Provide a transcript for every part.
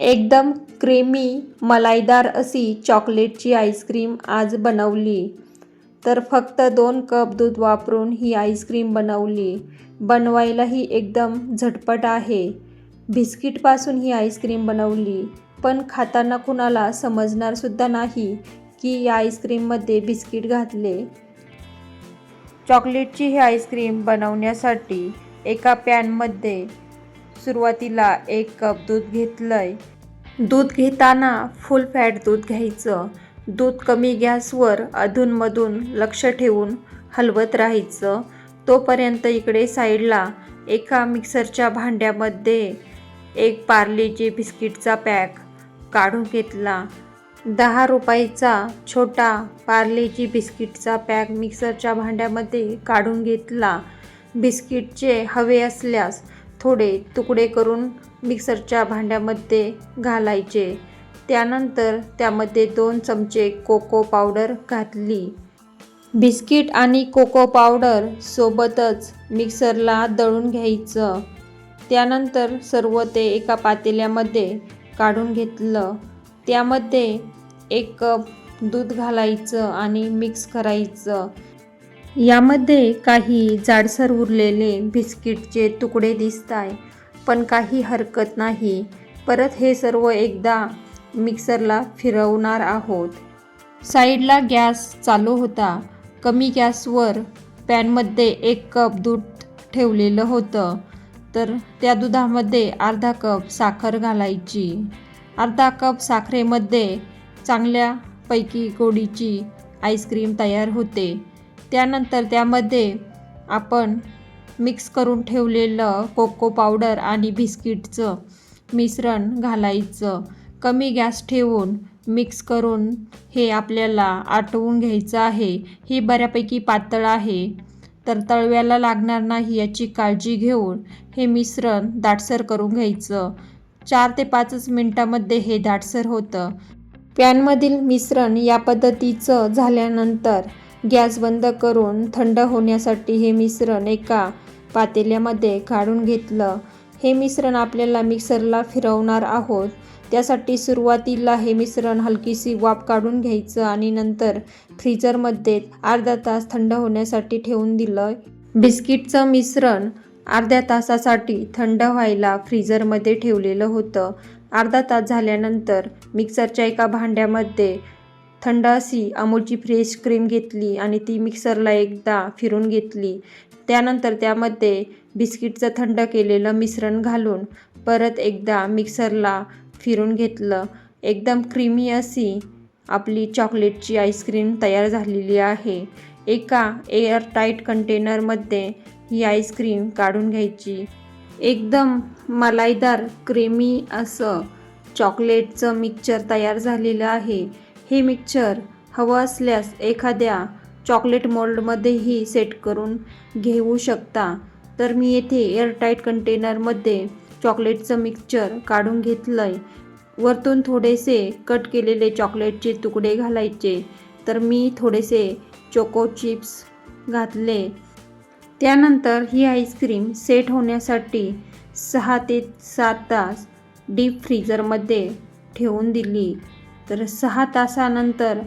एकदम क्रीमी मलाईदार अशी चॉकलेटची आईस्क्रीम आज बनवली. तर फक्त दोन कप दूध वापरून ही आईस्क्रीम बनवली. बनवायलाही एकदम झटपट आहे. बिस्किटपासून ही आईस्क्रीम बनवली. पण खाताना कुणाला समजणारसुद्धा नाही की या आईस्क्रीममध्ये बिस्किट घातले. चॉकलेटची ही आईस्क्रीम बनवण्यासाठी एका पॅनमध्ये सुरुवातीला एक कप दूध घेतलंय. दूध घेताना फुल फॅट दूध घ्यायचं. दूध कमी गॅसवर अधूनमधून लक्ष ठेवून हलवत राहायचं. तोपर्यंत इकडे साईडला एका मिक्सरच्या भांड्यामध्ये एक पार्लेजी बिस्किटचा पॅक काढून घेतला. दहा रुपयाचा छोटा पार्लेजी बिस्किटचा पॅक मिक्सरच्या भांड्यामध्ये काढून घेतला. बिस्किटचे हवे असल्यास थोडे तुकडे करून मिक्सरच्या भांड्यामध्ये घालायचे. त्यानंतर त्यामध्ये दोन चमचे कोको पावडर घातली. बिस्किट आणि कोको पावडर सोबतच मिक्सरला दळून घ्यायचं. त्यानंतर सर्व ते एका पातेल्यामध्ये काढून घेतलं. त्यामध्ये एक कप दूध घालायचं आणि मिक्स करायचं. यामध्ये काही जाडसर उरलेले बिस्किटचे तुकडे दिसत आहे पण काही हरकत नाही. परत हे सर्व एकदा मिक्सरला फिरवणार आहोत. साईडला गॅस चालू होता. कमी गॅसवर पॅनमध्ये एक कप दूध ठेवलेलं होतं. तर त्या दुधामध्ये अर्धा कप साखर घालायची. अर्धा कप साखरेमध्ये चांगल्यापैकी गोडीची आईस्क्रीम तयार होते. त्यानंतर त्यामध्ये आपण मिक्स करून ठेवलेलं कोको पावडर आणि बिस्किटचं मिश्रण घालायचं. कमी गॅस ठेवून मिक्स करून हे आपल्याला आटवून घ्यायचं आहे. हे बऱ्यापैकी पातळ आहे. तर तळव्याला लागणार नाही याची काळजी घेऊन हे मिश्रण दाटसर करून घ्यायचं. चार ते पाचच मिनटामध्ये हे दाटसर होतं. पॅनमधील मिश्रण या पद्धतीचं झाल्यानंतर गॅस बंद करून थंड होण्यासाठी हे मिश्रण एका पातेल्यामध्ये काढून घेतलं. हे मिश्रण आपल्याला मिक्सरला फिरवणार आहोत. त्यासाठी सुरुवातीला हे मिश्रण हलकीशी वाफ काढून घ्यायचं आणि नंतर फ्रीजरमध्ये अर्धा तास थंड होण्यासाठी ठेवून दिलं. बिस्किटचं मिश्रण अर्ध्या तासासाठी थंड व्हायला फ्रीजरमध्ये ठेवलेलं होतं. अर्धा तास झाल्यानंतर मिक्सरच्या एका भांड्यामध्ये थंड अशी अमूलची फ्रेश क्रीम घेतली आणि ती मिक्सरला एकदा फिरून घेतली. त्यानंतर त्यामध्ये बिस्किटचं थंड केलेलं मिश्रण घालून परत एकदा मिक्सरला फिरून घेतलं. एकदम क्रीमी अशी आपली चॉकलेटची आईस्क्रीम तयार झालेली आहे. एका एअरटाईट कंटेनरमध्ये ही आईस्क्रीम काढून घ्यायची. एकदम मलाईदार क्रीमी असं चॉकलेटचं मिक्सचर तयार झालेलं आहे. हे मिक्सचर हवं असल्यास एखाद्या चॉकलेट मोल्डमध्येही सेट करून घेऊ शकता. तर मी येथे एअरटाईट कंटेनरमध्ये चॉकलेटचं मिक्सचर काढून घेतलं आहे वरतून थोडेसे कट केलेले चॉकलेटचे तुकडे घालायचे. तर मी थोडेसे चोको चिप्स घातले. त्यानंतर ही आईस्क्रीम सेट होण्यासाठी सहा ते सात तास डीप फ्रीजरमध्ये ठेवून दिली. तर सहा तासानंतर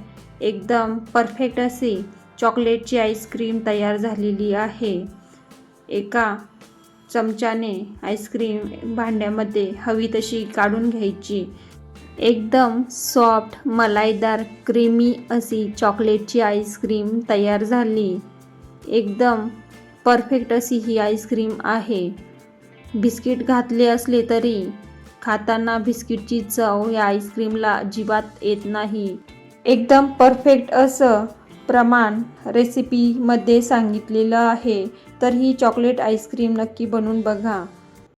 एकदम परफेक्ट अशी चॉकलेटची आईस्क्रीम तयार झालेली आहे. एका चमच्याने आईस्क्रीम भांड्यामध्ये हवी तशी काढून घ्यायची. एकदम सॉफ्ट मलाईदार क्रीमी अशी चॉकलेटची आईस्क्रीम तयार झाली. एकदम परफेक्ट अशी ही आईस्क्रीम आहे. बिस्किट घातले असले तरी खाताना बिस्किटची चव या आईस्क्रीमला अजिबात येत नाही. एकदम परफेक्ट असं प्रमाण रेसिपीमध्ये सांगितलेलं आहे. तर ही चॉकलेट आईस्क्रीम नक्की बनवून बघा.